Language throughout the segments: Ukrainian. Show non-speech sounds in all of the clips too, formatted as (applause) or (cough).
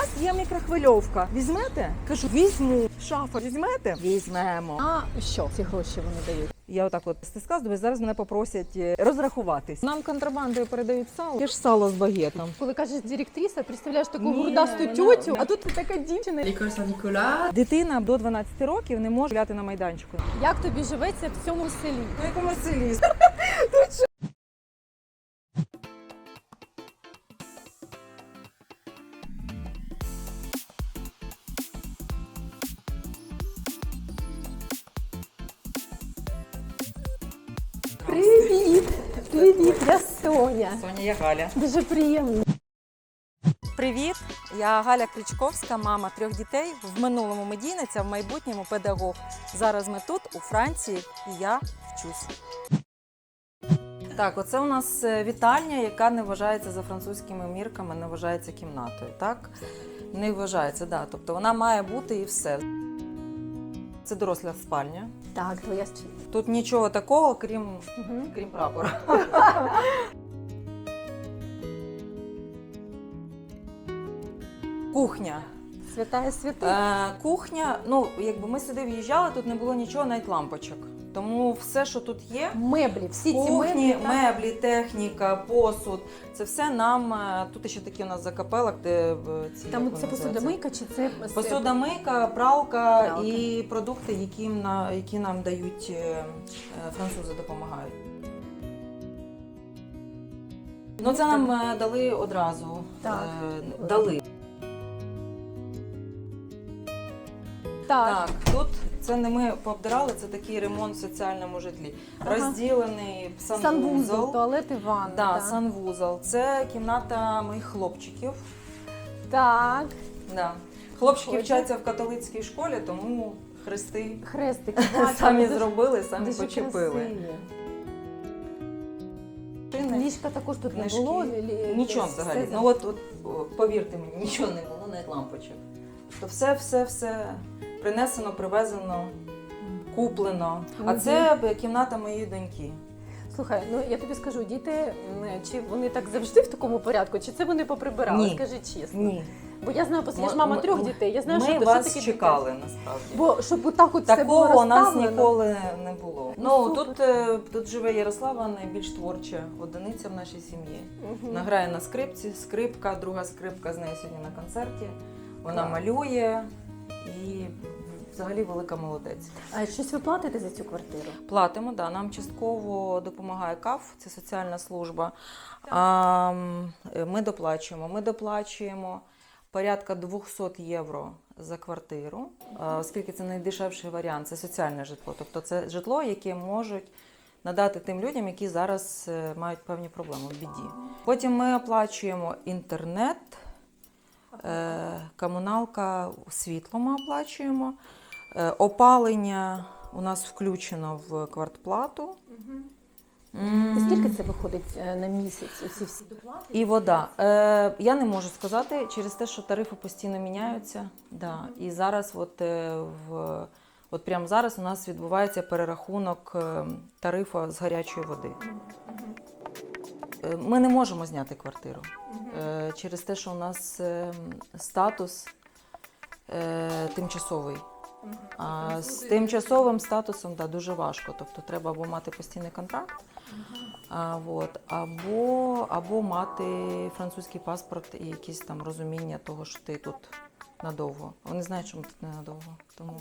нас є мікрохвильовка. Візьмете? Кажу, візьму. Шафа візьмете? Візьмемо. А що ці гроші вони дають? Я отак от стискала, думаю, зараз мене попросять е, розрахуватись. Нам контрабандою передають сало. Є ж сало з багетом. Коли кажеш директриса, представляєш таку гурдасту тютю, а тут така дівчина. L'école Saint-Nicolas. Дитина до 12 років не може гуляти на майданчику. Як тобі живеться в цьому селі? На якому селі? (laughs) Привіт, я Соня. Соня, я Галя. Дуже приємно. Привіт, я Галя Кричковська, мама трьох дітей. В минулому медійниця, в майбутньому педагог. Зараз ми тут, у Франції, і я вчусь. Так, оце у нас е, вітальня, яка не вважається за французькими мірками, не вважається кімнатою. Так? Не вважається, да. Тобто вона має бути і все. Це доросла спальня. Так, твоя. Тут нічого такого, крім, Угу. крім прапора. (laughs) Кухня. Святая святих. Е, кухня, ну якби ми сюди в'їжджали, тут не було нічого, навіть лампочок. Тому все, що тут є, Меблі, всі ці меблі. меблі, техніка, посуд, це все нам. е, Тут ще такі у нас закапелок, де ці Там це посудомийка чи це Посудомийка, пралка, Пралка. і продукти, які, на, які нам дають е, е, французи, допомагають. Ну, це нам дали одразу. Так. Дали. Так. Так, тут це не ми пообдирали, це такий ремонт в соціальному житлі. Ага. Розділений Санвузол, санвузол. туалет і ванна. Да, так. санвузол. Це кімната моїх хлопчиків. Так, Да. Хлопчики Прикольно. вчаться в католицькій школі, тому хрести хрестик. (laughs) бачу, самі дуже- зробили, самі дуже почепили. красиві. Шини, Ліжка також тут не книжки. було. лі- Нічого все взагалі. за- Ну от, от о, повірте мені, нічого не було, навіть лампочок. То все, все, все принесено, привезено, куплено. А це кімната моєї доньки. Слухай, ну я тобі скажу, діти, чи вони так завжди в такому порядку, чи це вони поприбирали? Ні. Скажи чесно. Ні. Бо я знаю, я ж мама ми- трьох дітей. Я знаю, Ми що, вас таке чекали насправді. Бо щоб отак от все було Такого у нас розставлено. ніколи не було. Ну, Ну, тут, е, тут живе Ярослава, найбільш творча одиниця в нашій сім'ї. Мгм. Вона грає на скрипці, скрипка, друга скрипка з нею сьогодні на концерті. Вона Клас. малює і взагалі велика молодець. А щось ви платите за цю квартиру? Платимо, да. Нам частково допомагає КАФ, це соціальна служба. А, ми доплачуємо. Ми доплачуємо порядка 200 євро за квартиру, оскільки це найдешевший варіант, це соціальне житло. Тобто це житло, яке можуть надати тим людям, які зараз е, мають певні проблеми в біді. Потім ми оплачуємо інтернет, комуналка, світло ми оплачуємо. Е, Опалення у нас включено в квартплату. М, Скільки це виходить е, на місяць? Усі всі доплати? І вода. Е, я не можу сказати через те, що тарифи постійно міняються. Да. І зараз, от, е, в, от прямо зараз у нас відбувається перерахунок е, тарифу з гарячої води. Е, Ми не можемо зняти квартиру е, через те, що у нас е, статус е, тимчасовий. А з тимчасовим статусом да, дуже важко. Тобто треба або мати постійний контракт, а, от, або, або мати французький паспорт і якісь там розуміння того, що ти тут надовго. Вони знають, що ми тут ненадовго, тому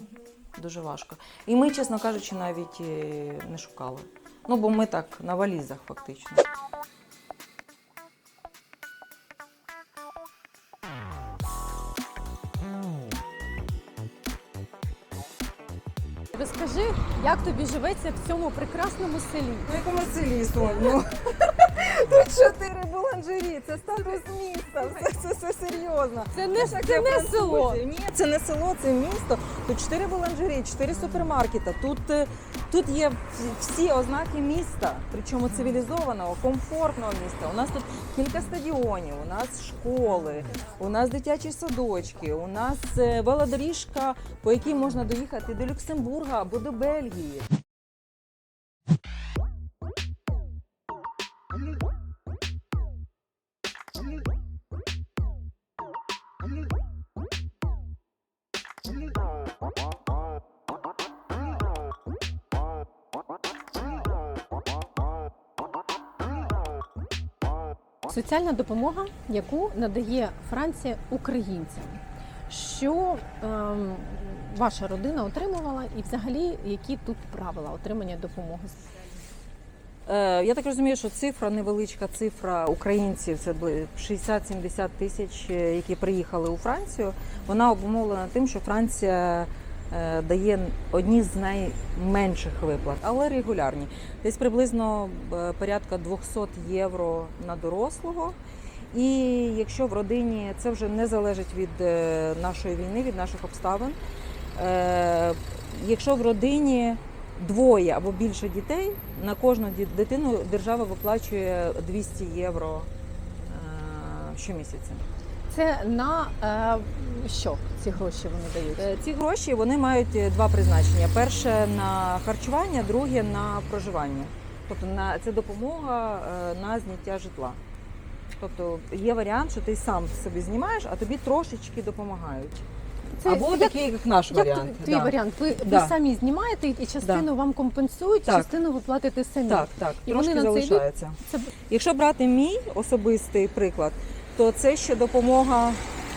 дуже важко. І ми, чесно кажучи, навіть не шукали. Ну, бо ми так на валізах фактично. Як тобі живеться в цьому прекрасному селі? В якому селі, Сонь? Ну, (laughs) тут чотири буланжері, це статус міста, все, це все серйозно. Це не, це, це не село. Ні, це не село, це місто. Тут чотири буланжері, чотири супермаркета. Тут, е, тут є всі- ознаки міста, причому цивілізованого, комфортного міста. У нас тут кілька стадіонів, у нас школи, у нас дитячі садочки, у нас е, велодоріжка, по якій можна доїхати до Люксембурга або до Бельгії. Соціальна допомога, яку надає Франція українцям. Що ем, ваша родина отримувала, і взагалі які тут правила отримання допомоги? Е, Я так розумію, що цифра невеличка цифра українців, це бли- 60-70 тисяч, е, які приїхали у Францію. Вона обумовлена тим, що Франція дає одні з найменших виплат, але регулярні. Десь приблизно е, порядка 200 євро на дорослого. І якщо в родині це вже не залежить від е, нашої війни, від наших обставин. Е, Якщо в родині двоє або більше дітей, на кожну дитину держава виплачує 200 євро е, щомісяця. Це на е, що ці гроші вони дають? Е, Ці гроші вони мають е, два призначення: перше на харчування, друге на проживання. Тобто на це допомога е, на зняття житла. Тобто є варіант, що ти сам собі знімаєш, а тобі трошечки допомагають. Це Або як, такий, як наш як варіант. твій да. варіант? Ви, Да. ви самі знімаєте і частину вам компенсують, Так. частину ви платите самі. Так, так, І трошки вони залишається. Це Якщо брати мій особистий приклад, то це ще допомога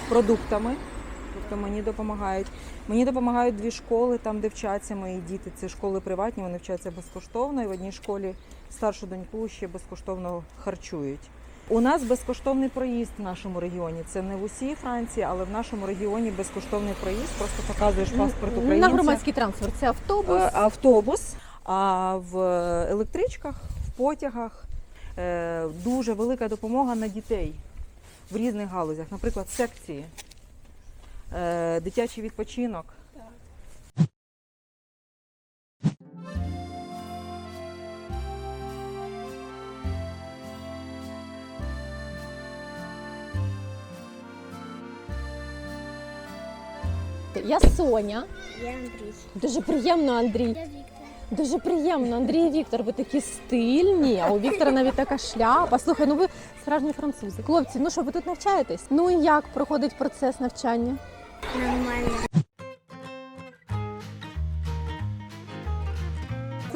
продуктами. Тобто мені допомагають. Мені допомагають дві школи, там де вчаться мої діти. Це школи приватні, вони вчаться безкоштовно. І в одній школі старшу доньку ще безкоштовно харчують. У нас безкоштовний проїзд в нашому регіоні. Це не в усій Франції, але в нашому регіоні безкоштовний проїзд. Просто показуєш паспорт на громадський транспорт. Це автобус. Е, автобус, а в електричках, в потягах е, дуже велика допомога на дітей в різних галузях, наприклад, секції, е, дитячий відпочинок. Я Соня. Я Андрій. Дуже приємно, Андрій. Дуже приємно, Андрій і Віктор. Ви такі стильні. А у Віктора навіть така шляпа. Слухай, ну ви справжні французи. Хлопці, ну що, ви тут навчаєтесь? Ну і як проходить процес навчання? Нормально.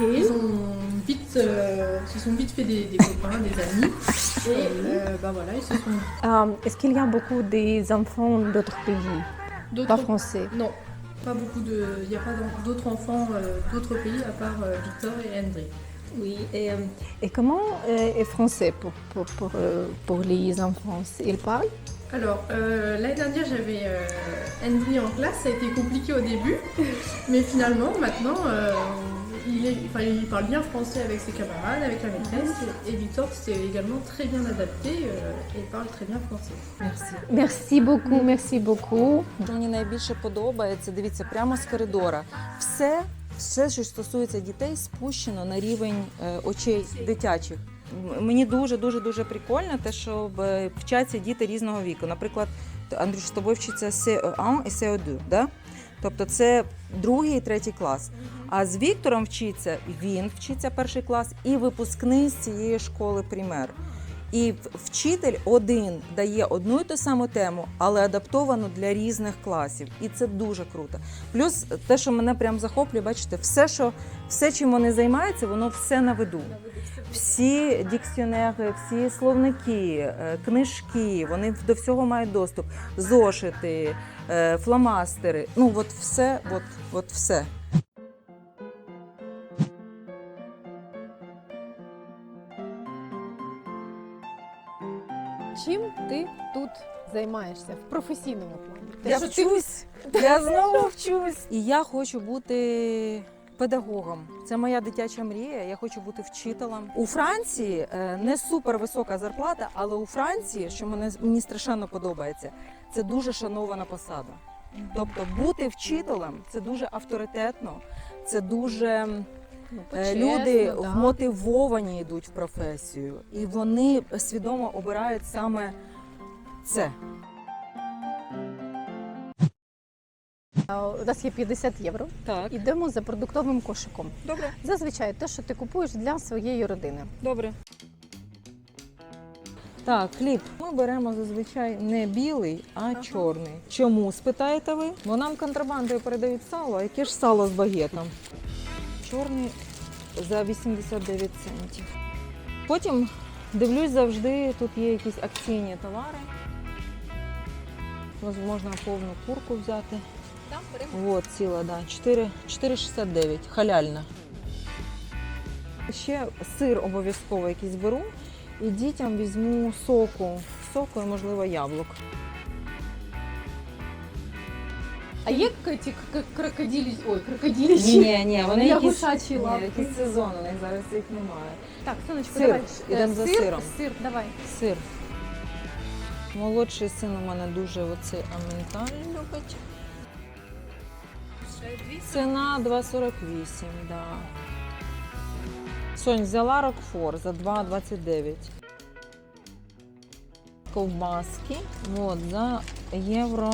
Ils ont vite, euh, se sont vite fait des, des copains, des amis. Et euh, bah voilà, ils se sont Euh, Est-ce qu'il y a beaucoup des enfants d'autres pays, pas français non, pas beaucoup de, il n'y a pas d'autres enfants euh, d'autres pays à part euh, Victor et Henry. Oui. Et, euh, et comment euh, est français pour, pour, pour, euh, pour les enfants? Ils parlent? Alors euh, l'année dernière j'avais euh, Henry en classe, ça a été compliqué au début, (laughs) mais finalement maintenant euh, il, est, enfin, il parle bien français avec ses camarades, avec la maîtresse, et Victor s'est également très bien adapté euh, et parle très bien français. Merci. Merci beaucoup, merci beaucoup. Мені найбільше подобається, дивіться, прямо з коридора. Все, все, що стосується дітей, спущено на рівень е, очей дитячих. Мені дуже дуже дуже прикольно те, що е, вчаться діти різного віку. Наприклад, Андрюш, з тобою вчиться CE1 і CE2, да? Тобто це другий і третій клас. А з Віктором вчиться він вчиться перший клас і випускний з цієї школи пример. І вчитель один дає одну і ту саму тему, але адаптовану для різних класів. І це дуже круто. Плюс те, що мене прям захоплює, бачите, все, що все, чим вони займаються, воно все на виду. Всі дикціонери, всі словники, е, книжки, вони до всього мають доступ. Зошити, фломастери. Ну, от все, от, от все. Чим ти тут займаєшся в професійному плані? Я вчусь, я знову (laughs) вчусь. І я хочу бути педагогом. Це моя дитяча мрія. Я хочу бути вчителем. У Франції е, не супер висока зарплата, але у Франції, що мене мені страшенно подобається, це дуже шанована посада. Тобто бути вчителем це дуже авторитетно, це дуже Ну, Е, почесно, люди да. вмотивовані йдуть в професію, і вони свідомо обирають саме це. У нас є 50 євро. Так, Ідемо за продуктовим кошиком. добре, Зазвичай те, що ти купуєш для своєї родини. добре. Так, хліб. Ми беремо зазвичай не білий, а чорний. Чому спитаєте ви? Бо нам контрабандою передають сало, а яке ж сало з багетом? Чорний за 89 центів. Потім дивлюсь завжди, тут є якісь акційні товари. Можна повну курку взяти. Вот, ціла, да. 4,69. Халяльна. Ще сир обов'язково якийсь беру. І дітям візьму соку. Соку і, можливо, яблук. А є ті крокодилі, ой, крокодилі. Ні, ні, вони якісь, Ягушачі ні, лапки. якийсь сезон, у них зараз їх немає. Так, сонечко, Сир. давай. Е, за сир, сиром. Сир, давай. Сир. Молодший син у мене дуже оцей аменталь любить. Ціна 2,48, да. Сонь, взяла Рокфор за 2,29. Ковбаски. От, за євро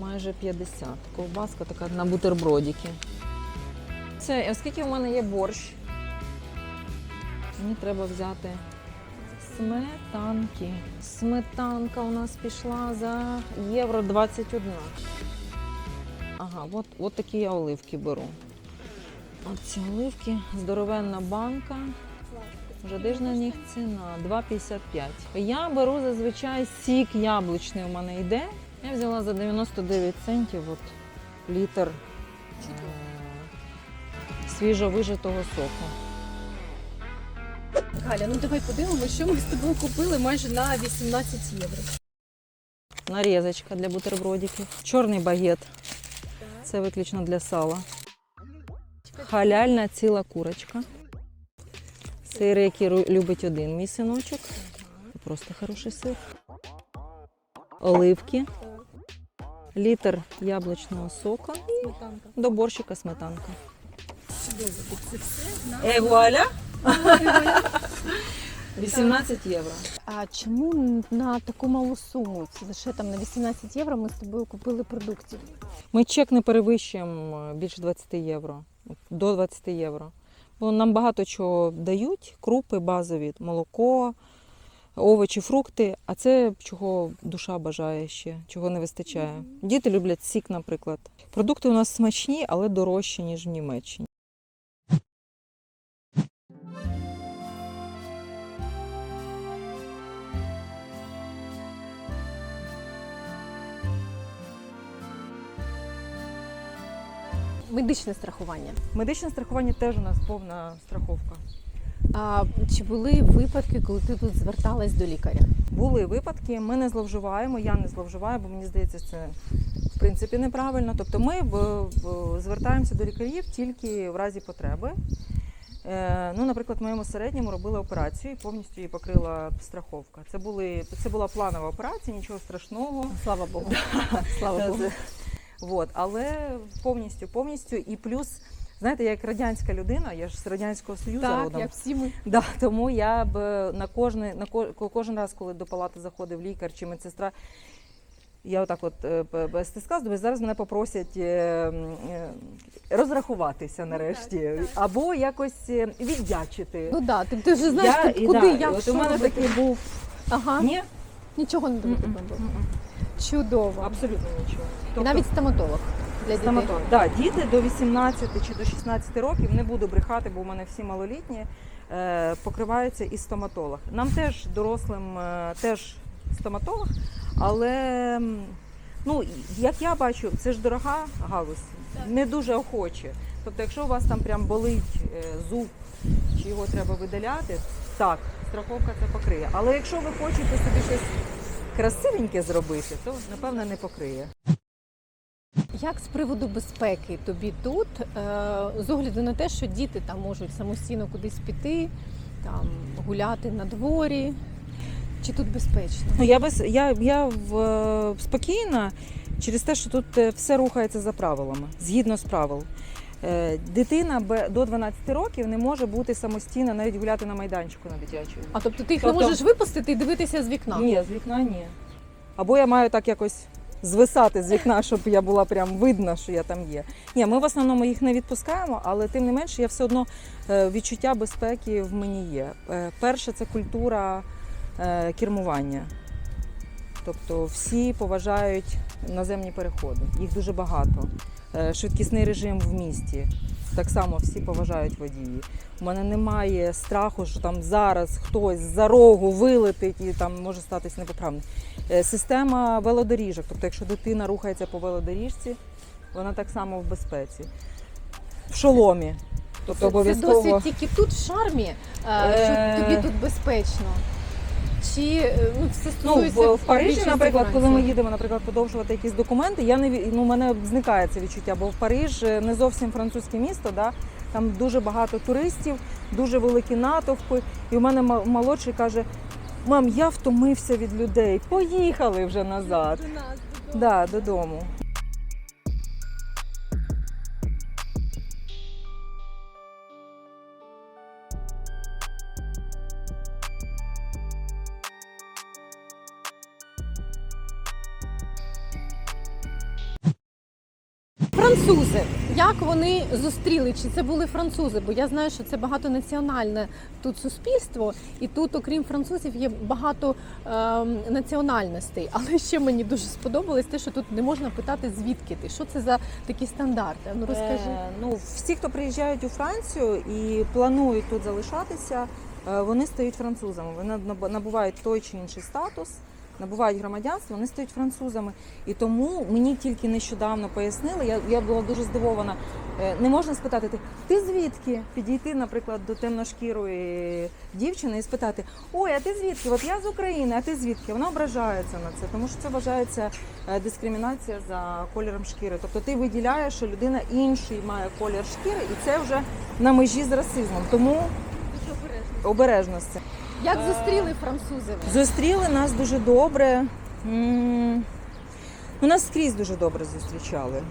майже 50. Ковбаска така на бутербродики. Це, оскільки в мене є борщ, мені треба взяти сметанки. Сметанка у нас пішла за євро 21. Ага, от, от такі я оливки беру. От ці оливки, здоровенна банка. Вже де ж на них ціна? 2,55. Я беру зазвичай сік яблучний у мене йде. Я взяла за 99 центів от, літр е- свіжовижитого соку. Галя, ну давай подивимося, що ми з тобою купили майже на 18 євро. Нарізочка для бутербродиків. Чорний багет. Це виключно для сала. Халяльна ціла курочка. Сир, який любить один мій синочок. Просто хороший сир. Оливки. Літр яблучного сока. Сметанка. До борщика сметанка. Е, вуаля! 18 євро. А чому на таку малу суму? Це лише там на 18 євро ми з тобою купили продуктів. Ми чек не перевищуємо е, більше 20 євро, до 20 євро. Бо нам багато чого дають, крупи базові, молоко, овочі, фрукти, а це чого душа бажає ще, чого не вистачає. Діти люблять сік, наприклад. Продукти у нас смачні, але дорожчі, ніж в Німеччині. Медичне страхування. Медичне страхування теж у нас повна страховка. А чи були випадки, коли ти тут зверталась до лікаря? Були випадки, ми не зловживаємо, я не зловживаю, бо мені здається, це в принципі неправильно. Тобто ми звертаємося до лікарів тільки в разі потреби. Е, Ну, наприклад, в моєму середньому робили операцію і повністю її покрила страховка. Це, були, це була планова операція, нічого страшного. Слава Богу. Слава Богу. Вот, але повністю, повністю. І плюс, знаєте, я як радянська людина, я ж з Радянського Союзу Так, родом. як всі ми. Да, тому я б на кожний на ко- кожен раз, коли до палати заходив лікар чи медсестра, я отак от е, п- п- думаю, зараз мене попросять е, е, розрахуватися нарешті, або якось е, віддячити. Ну да, ти, ти вже знаєш, Я- куди, да, як, от що у мене такий був Ага, ні, нічого не потрібно було. Чудово. абсолютно нічого. І навіть стоматолог для дітей. Стоматолог. Да, діти до 18 чи до 16 років не буду брехати, бо у мене всі малолітні. е, Покривається і стоматолог. Нам теж дорослим е, теж стоматолог, але м, ну як я бачу, це ж дорога галузь, не дуже охоче. Тобто, якщо у вас там прям болить е, зуб, чи його треба видаляти, так, страховка це покриє. Але якщо ви хочете собі щось красивеньке зробити, то напевно не покриє. Як з приводу безпеки тобі тут, е, з огляду на те, що діти там можуть самостійно кудись піти, там гуляти на дворі, чи тут безпечно? Ну, я без я, я в, е, спокійна через те, що тут е, все рухається за правилами, згідно з правил. Е, Дитина до 12 років не може бути самостійно навіть гуляти на майданчику на дитячому. А тобто ти їх Тобто- не можеш випустити і дивитися з вікна? Ні, з вікна ні. Або я маю так якось звисати з вікна, щоб я була прям видно, що я там є. Ні, ми в основному їх не відпускаємо, але тим не менше, я все одно е, відчуття безпеки в мені є. Е, Перше, це культура кермування. Тобто всі поважають наземні переходи. Їх дуже багато. Е, Швидкісний режим в місті. Так само всі поважають водії. У мене немає страху, що там зараз хтось за рогу вилетить і там може статись непоправне. Е, Система велодоріжок, тобто, якщо дитина рухається по велодоріжці, вона так само в безпеці. В шоломі. Тобто Це обов'язково. досвід тільки тут, в шармі, Е, що тобі тут безпечно. Чи е, ну, все Ну, стосується в, в Парижі, наприклад, коли ми їдемо, наприклад, подовжувати якісь документи, я не ну, у мене зникає це відчуття, бо в Париж е, не зовсім французьке місто, да? там дуже багато туристів, дуже великі натовпи. І у мене молодший каже: мам, я втомився від людей, поїхали вже назад. До нас, додому. Да, додому. Французи, як вони зустріли? Чи це були французи? Бо я знаю, що це багатонаціональне тут суспільство, і тут, окрім французів, є багато ем, національностей. Але ще мені дуже сподобалось те, що тут не можна питати, звідки ти, що це за такі стандарти. Ну розкажи. Е, ну, всі, хто приїжджають у Францію і планують тут залишатися, е, вони стають французами. Вони наб- набувають той чи інший статус, набувають громадянство, вони стають французами. І тому мені тільки нещодавно пояснили, я, я була дуже здивована. Е, Не можна спитати, ти, ти звідки? Підійти, наприклад, до темношкірої дівчини і спитати: Ой, а ти звідки? От я з України, а ти звідки? Вона ображається на це, тому що це вважається е, дискримінація за кольором шкіри. Тобто ти виділяєш, що людина інший має колір шкіри, і це вже на межі з расизмом. Тому обережності. Як зустріли французи? ви? Зустріли нас дуже добре. М, Ну, нас скрізь дуже добре зустрічали.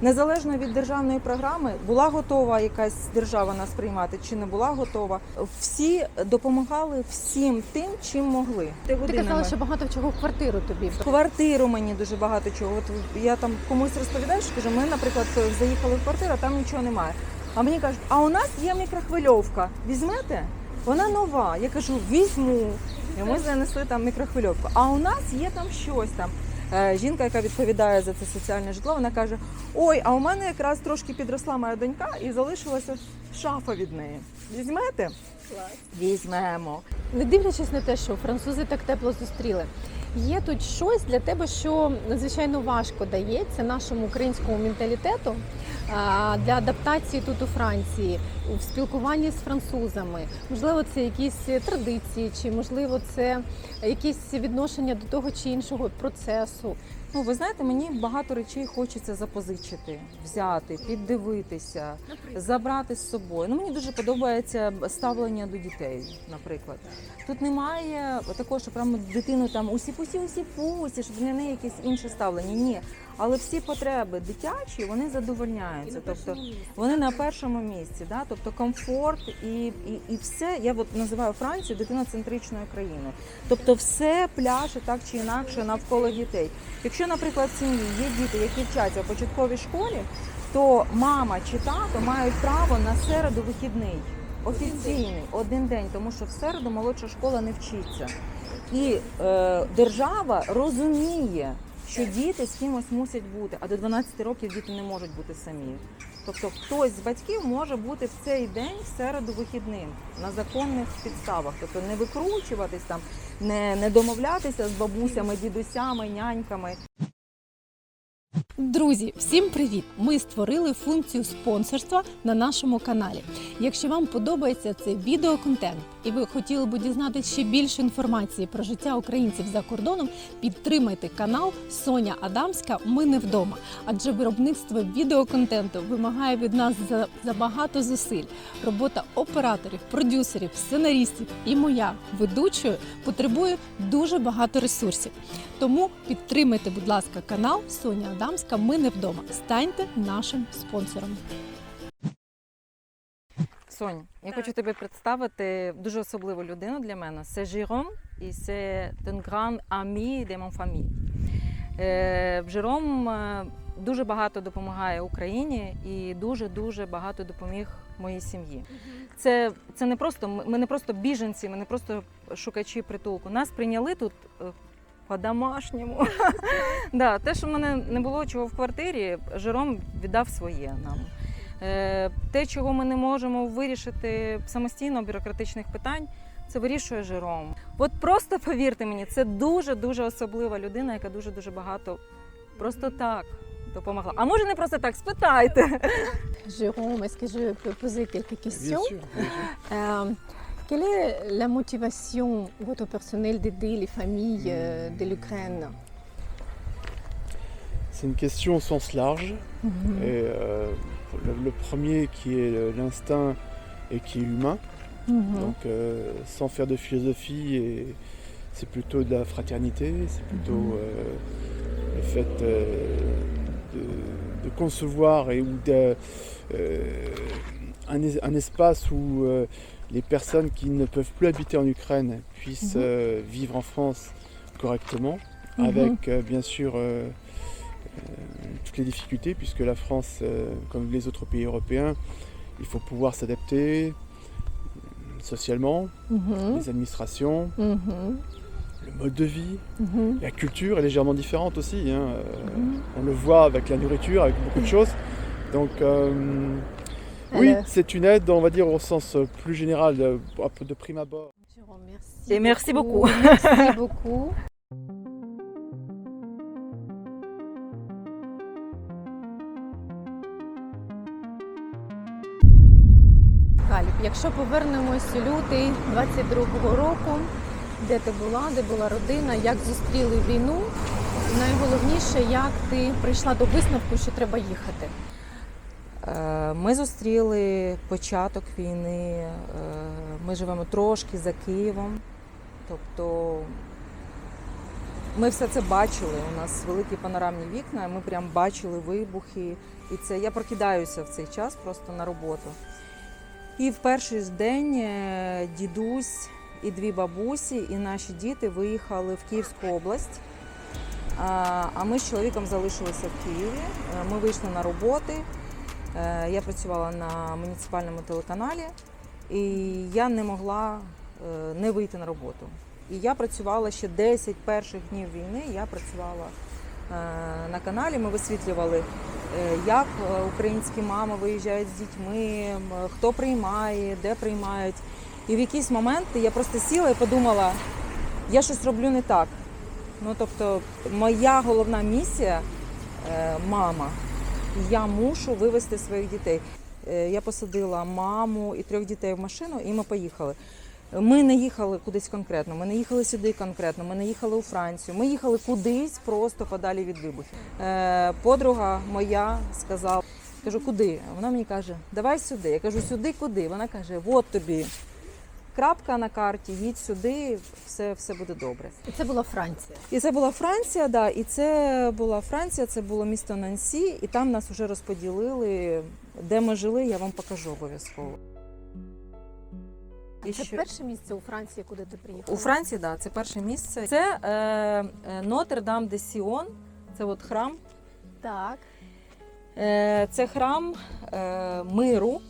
Незалежно від державної програми, була готова якась держава нас приймати чи не була готова. Всі допомагали всім тим, чим могли. Ти казала, що багато чого в квартиру тобі. Квартиру мені дуже багато чого. От я там комусь розповідаю, що кажу, ми, наприклад, заїхали в квартиру, а там нічого немає. А мені кажуть, а у нас є мікрохвильовка. Візьмете? Вона нова. Я кажу, візьму. І ми занесли там мікрохвильовку. А у нас є там щось там. Е, Жінка, яка відповідає за це соціальне житло, вона каже: Ой, а у мене якраз трошки підросла моя донька і залишилася шафа від неї. Візьмете? Візьмемо. Не дивлячись на те, що французи так тепло зустріли. Є тут щось для тебе, що надзвичайно важко дається нашому українському менталітету для адаптації тут у Франції, у спілкуванні з французами. Можливо, це якісь традиції, чи можливо це якісь відношення до того чи іншого процесу. Ну, ви знаєте, мені багато речей хочеться запозичити, взяти, піддивитися, забрати з собою. Ну, мені дуже подобається ставлення до дітей, наприклад. Тут немає такого, що прямо дитину там усі пусі, усі пусі, щоб не неї якесь інше ставлення. Ні. Але всі потреби дитячі вони задовольняються. Тобто вони на першому місці, да? тобто комфорт і, і, і все. Я от називаю Францію дитиноцентричною країною. Тобто все пляше так чи інакше навколо дітей. Якщо, наприклад, в сім'ї є діти, які вчаться в початковій школі, то мама чи тато мають право на середу вихідний. Офіційний один день, тому що в середу молодша школа не вчиться. І е, держава розуміє, що діти з кимось мусять бути, а до 12 років діти не можуть бути самі. Тобто хтось з батьків може бути в цей день в середу вихідним на законних підставах, тобто не викручуватись там, не, не домовлятися з бабусями, дідусями, няньками. Друзі, всім привіт! Ми створили функцію спонсорства на нашому каналі. Якщо вам подобається цей відеоконтент і ви хотіли б дізнатися ще більше інформації про життя українців за кордоном, підтримайте канал Соня Адамська. Ми не вдома. Адже виробництво відеоконтенту вимагає від нас за- забагато зусиль. Робота операторів, продюсерів, сценаристів і моя ведучою потребує дуже багато ресурсів. Тому підтримайте, будь ласка, канал Соня Адамська. Ми не вдома. Станьте нашим спонсором. Сонь, я хочу тобі представити дуже особливу людину для мене. Це Жіром, і це un grand ami de mon famille. Е, е, дуже багато допомагає Україні і дуже дуже багато допоміг моїй сім'ї. Це, це не просто ми не просто біженці, ми не просто шукачі притулку. Нас прийняли тут е, по-домашньому. (laughs) да, те, що в мене не було чого в квартирі, Жером віддав своє нам. Е, Те, чого ми не можемо вирішити самостійно бюрократичних питань, це вирішує Жером. От просто повірте мені, це дуже дуже особлива людина, яка дуже дуже багато просто так допомогла. А може не просто так, спитайте. Jérôme, est-ce que je peux poser quelques Bien sûr. bien sûr. (laughs) Euh, Quelle est la motivation, votre personnel, d'aider les familles euh, de l'Ukraine C'est une question au sens large. Mhm. Et, euh, le, le premier qui est le- l'instinct et qui est humain. Mhm. Donc euh, sans faire de philosophie, et c'est plutôt de la fraternité, c'est plutôt euh, le fait euh, de, de concevoir et ou de, euh, un, es- un espace où euh, les personnes qui ne peuvent plus habiter en Ukraine puissent Mhm. euh, vivre en France correctement, Mhm. avec euh, bien sûr euh, euh, toutes les difficultés, puisque la France, euh, comme les autres pays européens, il faut pouvoir s'adapter euh, socialement, Mhm. les administrations, Mhm. le mode de vie, Mhm. la culture est légèrement différente aussi. hein, euh. On le voit avec la nourriture, avec beaucoup de choses. Donc euh, oui, c'est une aide, on va dire au sens euh, plus général, euh, de prime abord. Et merci beaucoup. Merci beaucoup. (laughs) якщо повернемось лютий 22-го року, де ти була, де була родина, як зустріли війну, найголовніше, як ти прийшла до висновку, що треба їхати. Е, Ми зустріли початок війни. е, Ми живемо трошки за Києвом. Тобто ми все це бачили. У нас великі панорамні вікна, ми прям бачили вибухи. І це я прокидаюся в цей час просто на роботу. І в перший день е, дідусь і дві бабусі, і наші діти виїхали в Київську область. А ми з чоловіком залишилися в Києві. Е, Ми вийшли на роботи. Е, Я працювала на муніципальному телеканалі, і я не могла не вийти на роботу. І я працювала ще 10 перших днів війни. Я працювала на каналі. Ми висвітлювали, е, як е, українські мами виїжджають з дітьми, хто приймає, де приймають. І в якийсь момент я просто сіла і подумала, я щось роблю не так. Ну тобто, моя головна місія е, мама. Я мушу вивезти своїх дітей. Е, Я посадила маму і трьох дітей в машину, і ми поїхали. Ми не їхали кудись конкретно, ми не їхали сюди конкретно, ми не їхали у Францію. Ми їхали кудись просто подалі від вибухів. Е, Подруга моя сказала, кажу, куди? Вона мені каже, давай сюди. Я кажу, сюди куди? Вона каже, от тобі. Крапка на карті, їдь сюди, все, все буде добре. І це була Франція. І це була Франція, да, і це була Франція, це було місто Нансі, і там нас вже розподілили, де ми жили, я вам покажу обов'язково. І Це ще- перше місце у Франції, куди ти приїхала? У Франції, да, це перше місце. Це е, е, Нотр-Дам де Сіон, це от храм. Так. Е, це храм е, миру.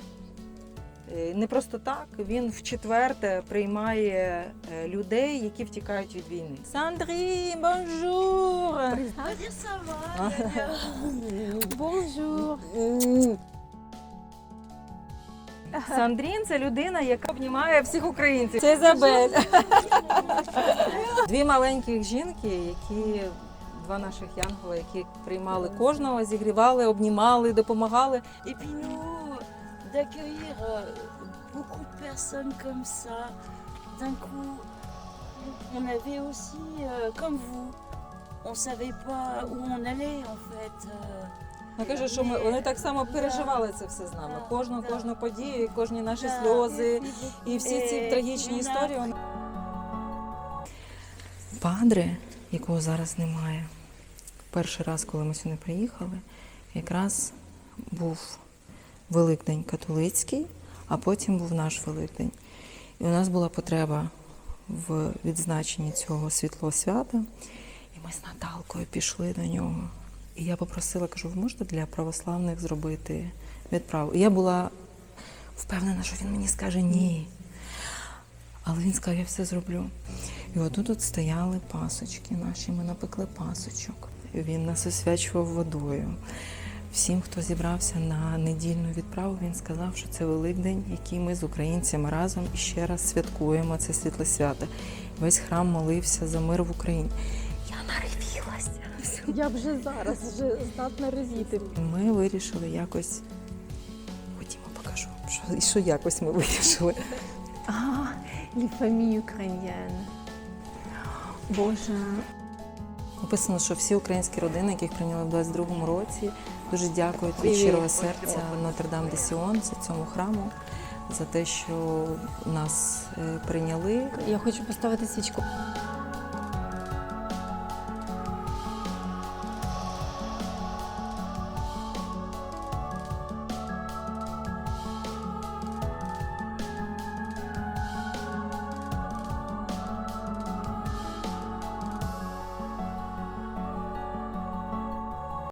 Е, Не просто так, він вчетверте приймає е, людей, які втікають від війни. Сандрі, бонжур! Бонжур. Сандрін це людина, яка обнімає всіх українців. Це Ізабель. (laughs) Дві маленьких жінки, які два наших янгола, які приймали кожного, зігрівали, обнімали, допомагали. Puis nous, d'accueillir euh, beaucoup de personnes comme ça, d'un coup, on avait aussi, euh, comme vous, on savait pas où on allait en fait. Я кажу, що ми вони так само переживали це все з нами. Кожну кожну подію, кожні наші сльози і всі ці Е, трагічні історії. Падре, якого зараз немає, перший раз, коли ми сюди приїхали, якраз був Великдень католицький, а потім був наш Великдень. І у нас була потреба в відзначенні цього світлого свята. І ми з Наталкою пішли до нього. І я попросила, кажу, ви можете для православних зробити відправу? І я була впевнена, що він мені скаже ні. Але він сказав, я все зроблю. І отут тут стояли пасочки наші, ми напекли пасочок. Він нас освячував водою. Всім, хто зібрався на недільну відправу, він сказав, що це Великдень, який ми з українцями разом і ще раз святкуємо це світле свято. Весь храм молився за мир в Україні. Я наривілася. Я вже зараз вже здатна ревіти. Ми вирішили якось. Ходімо, покажу, що, що якось ми вирішили. А, les familles ukrainiennes. Боже, Написано, що всі українські родини, яких прийняли в 22-му році, дуже дякують від щирого серця Нотр-Дам де Сіон, за цьому храму, за те, що нас е, прийняли. я хочу поставити свічку.